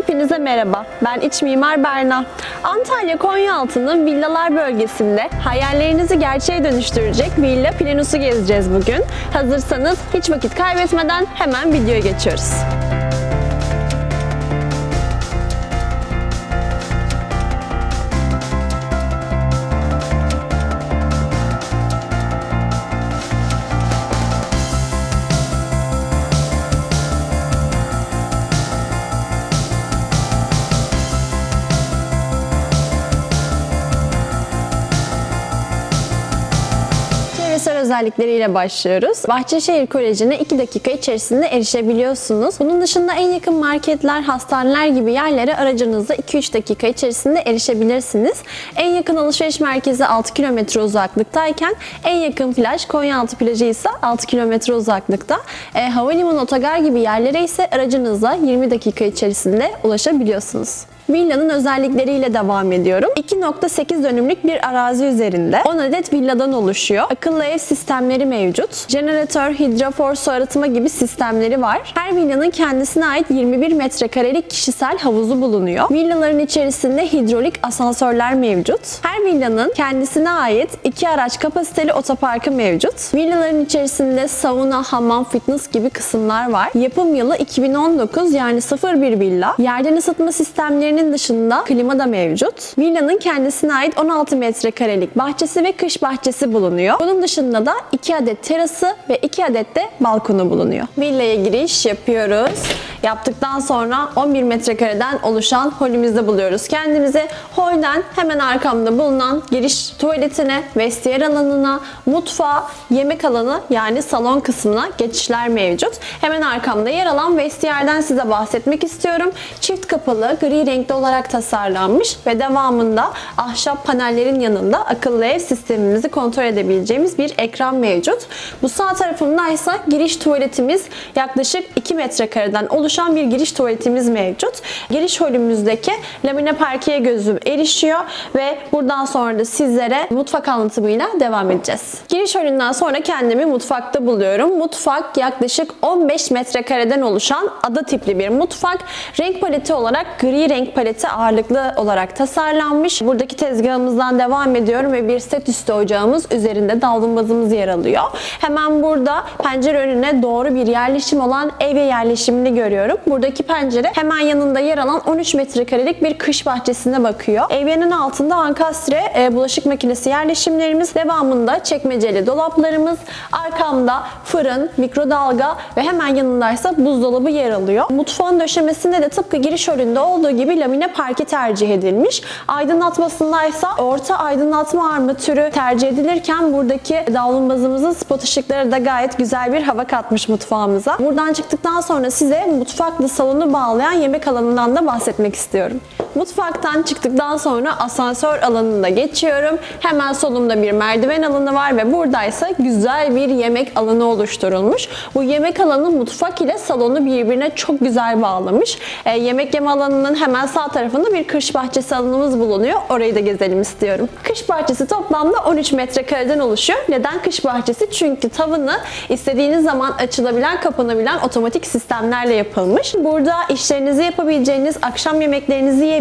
Hepinize merhaba. Ben iç mimar Berna. Antalya Konyaaltı'nın villalar bölgesinde hayallerinizi gerçeğe dönüştürecek Villa Planus'u gezeceğiz bugün. Hazırsanız hiç vakit kaybetmeden hemen videoya geçiyoruz. Özellikleriyle başlıyoruz. Bahçeşehir Koleji'ne 2 dakika içerisinde erişebiliyorsunuz. Bunun dışında en yakın marketler, hastaneler gibi yerlere aracınızla 2-3 dakika içerisinde erişebilirsiniz. En yakın alışveriş merkezi 6 kilometre uzaklıktayken en yakın plaj Konyaaltı plajı ise 6 kilometre uzaklıkta. E, havalimanı otogar gibi yerlere ise aracınızla 20 dakika içerisinde ulaşabiliyorsunuz. Villanın özellikleriyle devam ediyorum. 2.8 dönümlük bir arazi üzerinde 10 adet villadan oluşuyor. Akıllı ev sistemleri mevcut. Jeneratör, hidrofor, su arıtma gibi sistemleri var. Her villanın kendisine ait 21 metrekarelik kişisel havuzu bulunuyor. Villaların içerisinde hidrolik asansörler mevcut. Her villanın kendisine ait iki araç kapasiteli otoparkı mevcut. Villaların içerisinde sauna, hamam, fitness gibi kısımlar var. Yapım yılı 2019 yani 01 villa. Yerden ısıtma sistemlerinin dışında klima da mevcut. Villanın kendisine ait 16 metrekarelik bahçesi ve kış bahçesi bulunuyor. Bunun dışında da 2 adet terası ve 2 adet de balkonu bulunuyor. Villaya giriş yapıyoruz. Yaptıktan sonra 11 metrekareden oluşan holümüzde buluyoruz kendimizi. Holden hemen arkamda bulunan giriş tuvaletine, vestiyer alanına, mutfağa, yemek alanı yani salon kısmına geçişler mevcut. Hemen arkamda yer alan vestiyerden size bahsetmek istiyorum. Çift kapılı gri renkli olarak tasarlanmış ve devamında ahşap panellerin yanında akıllı ev sistemimizi kontrol edebileceğimiz bir ekran mevcut. Bu sağ tarafımda ise giriş tuvaletimiz yaklaşık 2 metrekareden oluşan bir giriş tuvaletimiz mevcut. Giriş holümüzdeki lamine parkeye gözüm erişiyor ve buradan sonra da sizlere mutfak anlatımıyla devam edeceğiz. Giriş holünden sonra kendimi mutfakta buluyorum. Mutfak yaklaşık 15 metrekareden oluşan ada tipli bir mutfak. Renk paleti olarak gri renk paleti ağırlıklı olarak tasarlanmış. Buradaki tezgahımızdan devam ediyorum ve bir set üstü ocağımız üzerinde davlumbazımız yer alıyor. Hemen burada pencere önüne doğru bir yerleşim olan ev yerleşimini görüyorum. Buradaki pencere hemen yanında yer alan 13 metrekarelik bir kış bahçesine bakıyor. Evyenin altında ankastre e, bulaşık makinesi yerleşimlerimiz, devamında çekmeceli dolaplarımız, arkamda fırın, mikrodalga ve hemen yanındaysa buzdolabı yer alıyor. Mutfağın döşemesinde de tıpkı giriş holünde olduğu gibi lamine parke tercih edilmiş. Aydınlatmasındaysa orta aydınlatma armatürü tercih edilirken buradaki davlumbazımızın spot ışıkları da gayet güzel bir hava katmış mutfağımıza. Buradan çıktıktan sonra size mutfakla salonu bağlayan yemek alanından da bahsetmek istiyorum. Mutfaktan çıktıktan sonra asansör alanında geçiyorum. Hemen solumda bir merdiven alanı var ve buradaysa güzel bir yemek alanı oluşturulmuş. Bu yemek alanı mutfak ile salonu birbirine çok güzel bağlamış. E, yemek yeme alanının hemen sağ tarafında bir kış bahçesi alanımız bulunuyor. Orayı da gezelim istiyorum. Kış bahçesi toplamda 13 metrekareden oluşuyor. Neden kış bahçesi? Çünkü tavanı istediğiniz zaman açılabilen, kapanabilen otomatik sistemlerle yapılmış. Burada işlerinizi yapabileceğiniz, akşam yemeklerinizi yiyebileceğiniz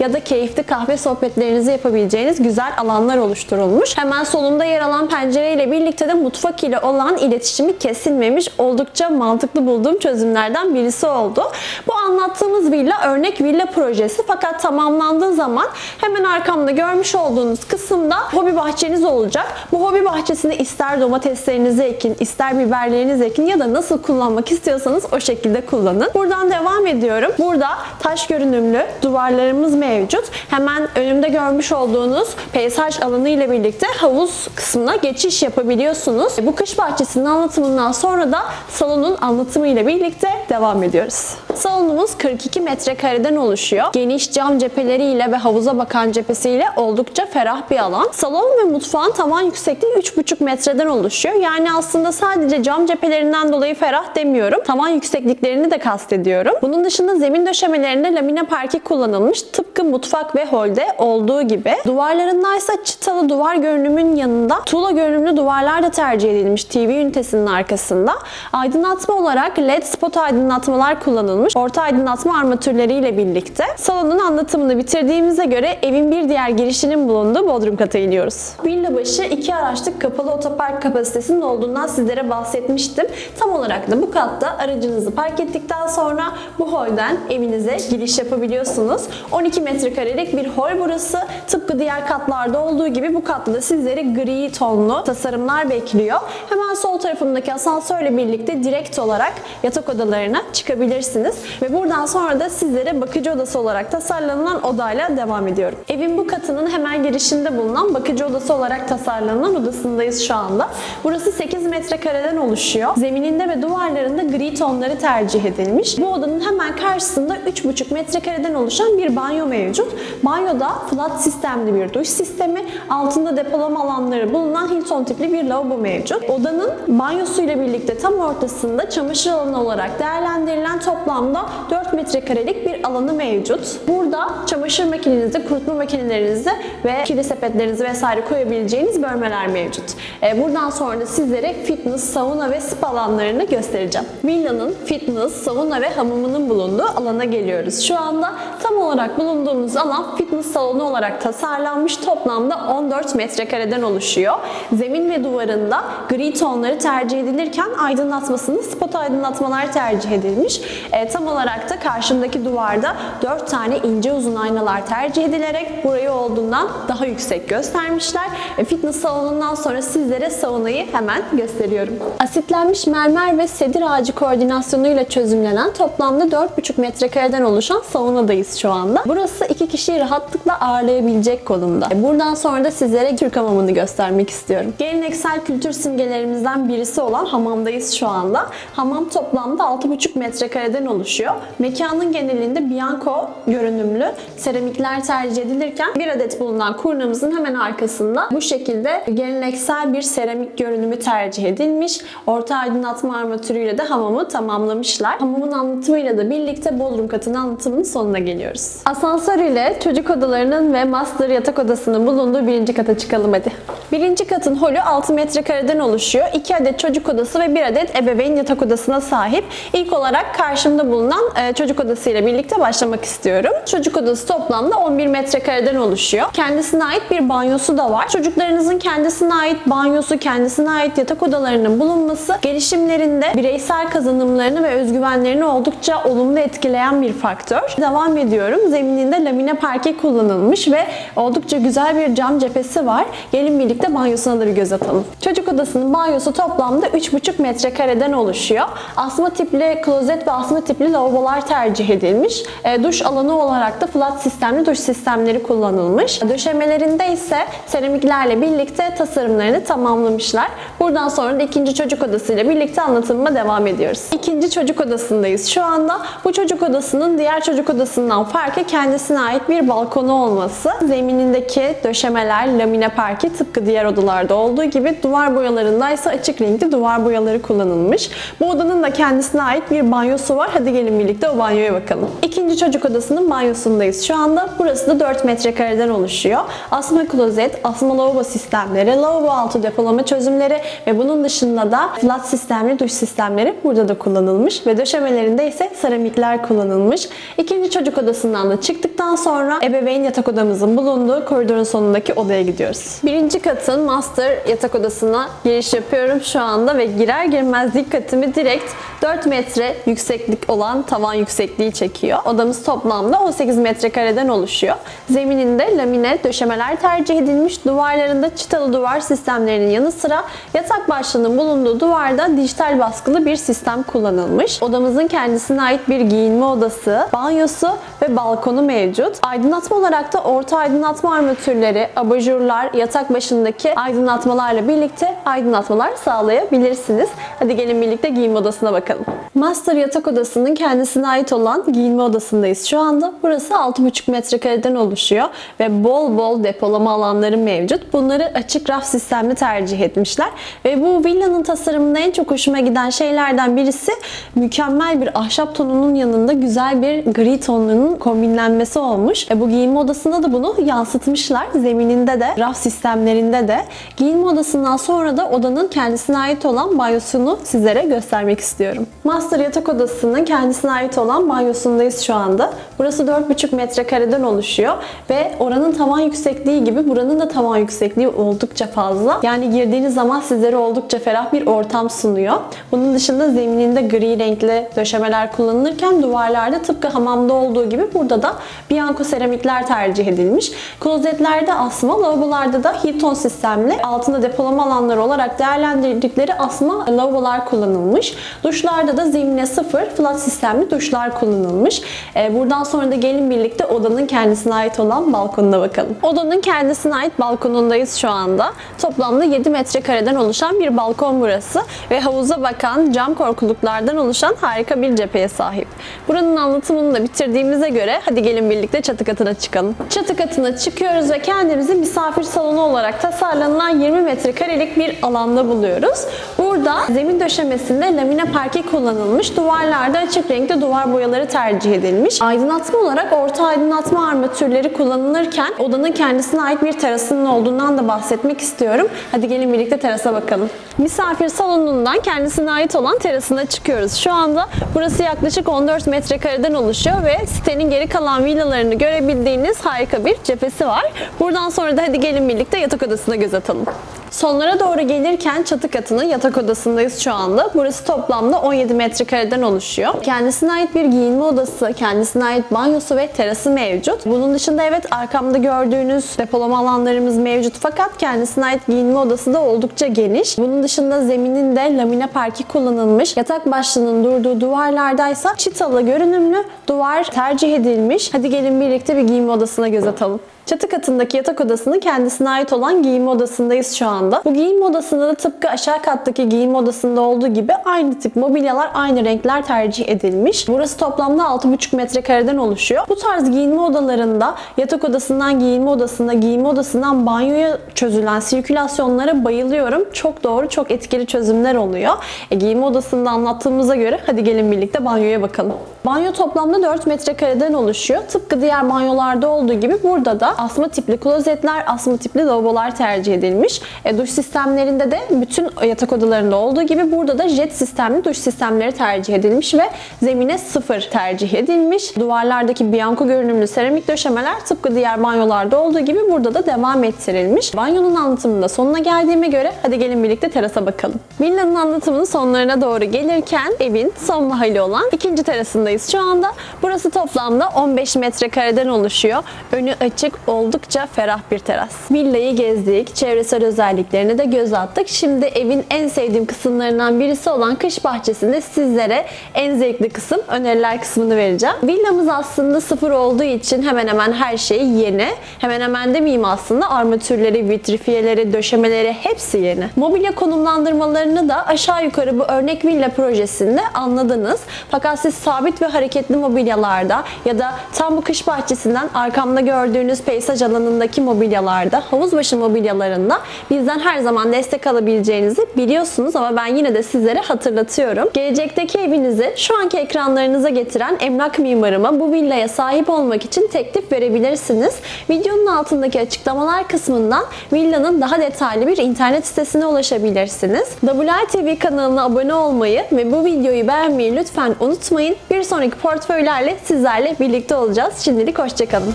ya da keyifli kahve sohbetlerinizi yapabileceğiniz güzel alanlar oluşturulmuş. Hemen solunda yer alan pencere ile birlikte de mutfak ile olan iletişimi kesilmemiş oldukça mantıklı bulduğum çözümlerden birisi oldu. Bu anlattığımız villa örnek villa projesi fakat tamamlandığı zaman hemen arkamda görmüş olduğunuz kısımda hobi bahçeniz olacak. Bu hobi bahçesinde ister domateslerinizi ekin, ister biberlerinizi ekin ya da nasıl kullanmak istiyorsanız o şekilde kullanın. Buradan devam ediyorum. Burada taş görünümlü duvarlarımız mevcut. Hemen önümde görmüş olduğunuz peyzaj alanı ile birlikte havuz kısmına geçiş yapabiliyorsunuz. Bu kış bahçesinin anlatımından sonra da salonun anlatımı ile birlikte devam ediyoruz. Salonumuz 42 metrekareden oluşuyor. Geniş cam cepheleriyle ve havuza bakan cephesiyle oldukça ferah bir alan. Salon ve mutfağın tavan yüksekliği 3,5 metreden oluşuyor. Yani aslında sadece cam cephelerinden dolayı ferah demiyorum. Tavan yüksekliklerini de kastediyorum. Bunun dışında zemin döşemelerinde lamine parke kullanılmış. Tıpkı mutfak ve holde olduğu gibi. Duvarlarında ise çıtalı duvar görünümün yanında tuğla görünümlü duvarlar da tercih edilmiş TV ünitesinin arkasında. Aydınlatma olarak LED spot aydınlatmalar kullanılmış. Kullanılmış orta aydınlatma armatürleriyle birlikte. Salonun anlatımını bitirdiğimize göre evin bir diğer girişinin bulunduğu bodrum kata iniyoruz. Villa başı iki araçlık kapalı otopark kapasitesinin olduğundan sizlere bahsetmiştim. Tam olarak da bu katta aracınızı park ettikten sonra bu holden evinize giriş yapabiliyorsunuz. 12 metrekarelik bir hol burası. Tıpkı diğer katlarda olduğu gibi bu katta da sizleri gri tonlu tasarımlar bekliyor. Hemen sol tarafımdaki asansörle birlikte direkt olarak yatak odalarına çıkabilirsiniz. Ve buradan sonra da sizlere bakıcı odası olarak tasarlanılan odayla devam ediyorum. Evin bu katının hemen girişinde bulunan bakıcı odası olarak tasarlanan odasındayız şu anda. Burası 8 metrekareden oluşuyor. Zemininde ve duvarlarında gri tonları tercih edilmiş. Bu odanın hemen karşısında 3,5 metrekareden oluşan bir banyo mevcut. Banyoda flat sistemli bir duş sistemi, altında depolama alanları bulunan Hilton tipli bir lavabo mevcut. Odanın banyosuyla birlikte tam ortasında çamaşır alanı olarak değerlendirilen toplamda 4 metrekarelik bir alanı mevcut. Burada çamaşır makinenizi, kurutma makinelerinizi ve kirli sepetlerinizi vesaire koyabileceğiniz bölmeler mevcut. Ee, Buradan sonra da sizlere fitness, sauna ve spa alanlarını göstereceğim. Villanın fitness, sauna ve hamamının bulunduğu alana geliyoruz. Şu anda tam olarak bulunduğumuz alan fitness salonu olarak tasarlanmış. Toplamda 14 metrekareden oluşuyor. Zemin ve duvarında gri tonları tercih edilirken aydınlatmasını spot aydınlatmalar tercih edilmiş. E, tam olarak da karşımdaki duvarda 4 tane ince uzun aynalar tercih edilerek burayı olduğundan daha yüksek göstermişler. E, fitness salonundan sonra sizlere saunayı hemen gösteriyorum. Asitlenmiş mermer ve sedir ağacı koordinasyonuyla çözümlenen toplamda 4,5 metrekareden oluşan saunadayız şu anda. Burası iki kişiyi rahatlıkla ağırlayabilecek konumda. E, Buradan sonra da sizlere Türk hamamını göstermek istiyorum. Geleneksel kültür simgelerimizden birisi olan hamamdayız şu anda. Hamam toplamda 6,5 metrekareden oluşuyor. Mekanın genelinde Bianco görünümlü seramikler tercih edilirken bir adet bulunan kurnamızın hemen arkasında bu şekilde geleneksel bir seramik görünümü tercih edilmiş. Orta aydınlatma armatürüyle de hamamı tamamlamışlar. Hamamın anlatımıyla da birlikte bodrum katının anlatımının sonuna geliyoruz. Asansör ile çocuk odalarının ve master yatak odasının bulunduğu birinci kata çıkalım hadi. Birinci katın holü 6 metrekareden oluşuyor. 2 adet çocuk odası ve 1 adet ebeveyn yatak odasına sahip. İlk olarak karşımda bulunan e, çocuk odası ile birlikte başlamak istiyorum. Çocuk odası toplamda 11 metrekareden oluşuyor. Kendisine ait bir banyosu da var. Çocuklarınızın kendisine ait banyosu, kendisine ait yatak odalarının bulunması gelişimlerinde bireysel kazanımlarını ve özgüvenlerini oldukça olumlu etkileyen bir faktör. Devam ediyorum. Zemininde lamine parke kullanılmış ve oldukça güzel bir cam cephesi var. Gelin birlikte banyosuna da bir göz atalım. Çocuk odasının banyosu toplamda 3,5 metrekareden oluşuyor. Asma tipli klozet ve asma tipli lavabolar tercih edilmiş. E, duş alanı olarak da flat sistemli duş sistemleri kullanılmış. Döşemelerinde ise seramiklerle birlikte tasarımlarını tamamlamışlar. Buradan sonra da ikinci çocuk odasıyla birlikte anlatımıma devam ediyoruz. İkinci çocuk odasındayız şu anda. Bu çocuk odasının diğer çocuk odasından farkı kendisine ait bir balkonu olması. Zeminindeki döşemeler, lamine parke tıpkı diğer odalarda olduğu gibi duvar boyalarında ise açık renkli duvar boyaları kullanılmış. Bu odanın da kendisine ait bir banyosu var. Hadi gelin birlikte o banyoya bakalım. İkinci çocuk odasının banyosundayız şu anda. Burası da 4 metrekareden oluşuyor. Asma klozet, asma lavabo sistemleri, lavabo altı depolama çözümleri ve bunun dışında da flat sistemli duş sistemleri burada da kullanılmış ve döşemelerinde ise seramikler kullanılmış. İkinci çocuk odasından da çıktıktan sonra ebeveyn yatak odamızın bulunduğu koridorun sonundaki odaya gidiyoruz. Birinci katın master yatak odasına giriş yapıyorum şu anda ve girer girmez dikkatimi direkt 4 metre yükseklik olan tavan yüksekliği çekiyor. Odamız toplamda 18 metrekareden oluşuyor. Zemininde lamine döşemeler tercih edilmiş. Duvarlarında çıtalı duvar sistemlerinin yanı sıra yatak başlığının bulunduğu duvarda dijital baskılı bir sistem kullanılmış. Odamızın kendisine ait bir giyinme odası, banyosu ve balkonu mevcut. Aydınlatma olarak da orta aydınlatma armatürleri, abajurlar, yatak başındaki aydınlatmalarla birlikte aydınlatmalar sağlayabilirsiniz. Hadi gelin birlikte giyinme odasına bakalım. Master yatak odasının kendisine ait olan giyinme odasındayız şu anda. Burası 6,5 metrekareden oluşuyor ve bol bol depolama alanları mevcut. Bunları açık raf sistemli tercih etmişler ve bu villanın tasarımında en çok hoşuma giden şeylerden birisi mükemmel bir ahşap tonunun yanında güzel bir gri tonunun kombinlenmesi olmuş. E bu giyinme odasında da bunu yansıtmışlar. Zemininde de, raf sistemlerinde de. Giyinme odasından sonra da odanın kendisine ait olan banyosunu sizlere göstermek istiyorum. Master yatak odasının kendisine ait olan banyosundayız şu anda. Burası 4,5 metrekareden oluşuyor ve oranın tavan yüksekliği gibi buranın da tavan yüksekliği oldukça fazla. Yani girdiğiniz zaman sizlere oldukça ferah bir ortam sunuyor. Bunun dışında zemininde gri renkli döşemeler kullanılırken duvarlarda tıpkı hamamda olduğu gibi burada da bianco seramikler tercih edilmiş. Klozetlerde asma, lavabolarda da Hilton sistemli altında depolama alanları olarak değerlendirdikleri asma lavabolar kullanılmış. Duşlarda da zemine sıfır flat sistemli duşlar kullanılmış. Ee, buradan sonra da gelin birlikte odanın kendisine ait olan balkonuna bakalım. Odanın kendisine ait balkonundayız şu anda. Toplamda 7 metrekareden oluşan bir balkon burası ve havuza bakan cam korkuluklardan oluşan harika bir cepheye sahip. Buranın anlatımını da bitirdiğimize göre hadi gelin birlikte çatı katına çıkalım. Çatı katına çıkıyoruz ve kendimizi misafir salonu olarak tasarlanılan 20 metrekarelik bir alanda buluyoruz. Burada zemin döşemesinde lamine parke kullanılmış, duvarlarda açık renkli duvar boyaları tercih edilmiş. Aydınlatma olarak orta aydınlatma armatürleri kullanılırken odanın kendisine ait bir terasının olduğundan da bahsetmek istiyorum. Hadi gelin birlikte terasa bakalım. Misafir salonundan kendisine ait olan terasına çıkıyoruz. Şu anda burası yaklaşık 14 metrekareden oluşuyor ve sitenin geri kalan villalarını görebildiğiniz harika bir cephesi var. Buradan sonra da hadi gelin birlikte yatak odasına göz atalım. Sonlara doğru gelirken çatı katının yatak odasındayız şu anda. Burası toplamda 17 metrekareden oluşuyor. Kendisine ait bir giyinme odası, kendisine ait banyosu ve terası mevcut. Bunun dışında evet arkamda gördüğünüz depolama alanlarımız mevcut fakat kendisine ait giyinme odası da oldukça geniş. Bunun dışında zemininde lamine parke kullanılmış. Yatak başlığının durduğu duvarlardaysa çitalı görünümlü duvar tercih edilmiş. Hadi gelin birlikte bir giyinme odasına göz atalım. Çatı katındaki yatak odasının kendisine ait olan giyinme odasındayız şu anda. Bu giyinme odasında da tıpkı aşağı kattaki giyinme odasında olduğu gibi aynı tip mobilyalar, aynı renkler tercih edilmiş. Burası toplamda 6,5 metrekareden oluşuyor. Bu tarz giyinme odalarında yatak odasından giyinme odasına, giyinme odasından banyoya çözülen sirkülasyonlara bayılıyorum. Çok doğru, çok etkili çözümler oluyor. E, giyinme odasında anlattığımıza göre hadi gelin birlikte banyoya bakalım. Banyo toplamda 4 metrekareden oluşuyor. Tıpkı diğer banyolarda olduğu gibi burada da asma tipli klozetler, asma tipli lavabolar tercih edilmiş. E, duş sistemlerinde de bütün yatak odalarında olduğu gibi burada da jet sistemli duş sistemleri tercih edilmiş ve zemine sıfır tercih edilmiş. Duvarlardaki bianco görünümlü seramik döşemeler tıpkı diğer banyolarda olduğu gibi burada da devam ettirilmiş. Banyonun anlatımında sonuna geldiğime göre hadi gelin birlikte terasa bakalım. Villanın anlatımının sonlarına doğru gelirken evin son mahalli olan ikinci terasındayız şu anda. Burası toplamda 15 metrekareden oluşuyor. Önü açık, oldukça ferah bir teras. Villayı gezdik, çevresel özelliklerine de göz attık. Şimdi evin en sevdiğim kısımlarından birisi olan kış bahçesinde sizlere en zevkli kısım öneriler kısmını vereceğim. Villamız aslında sıfır olduğu için hemen hemen her şey yeni. Hemen hemen demeyeyim aslında armatürleri, vitrifiyeleri, döşemeleri hepsi yeni. Mobilya konumlandırmalarını da aşağı yukarı bu örnek villa projesinde anladınız. Fakat siz sabit ve hareketli mobilyalarda ya da tam bu kış bahçesinden arkamda gördüğünüz peyzaj alanındaki mobilyalarda, havuz başı mobilyalarında bizden her zaman destek alabileceğinizi biliyorsunuz ama ben yine de sizlere hatırlatıyorum. Gelecekteki evinizi şu anki ekranlarınıza getiren emlak mimarıma bu villaya sahip olmak için teklif verebilirsiniz. Videonun altındaki açıklamalar kısmından villanın daha detaylı bir internet sitesine ulaşabilirsiniz. WLTV kanalına abone olmayı ve bu videoyu beğenmeyi lütfen unutmayın. Bir sonraki portföylerle sizlerle birlikte olacağız. Şimdilik hoşçakalın.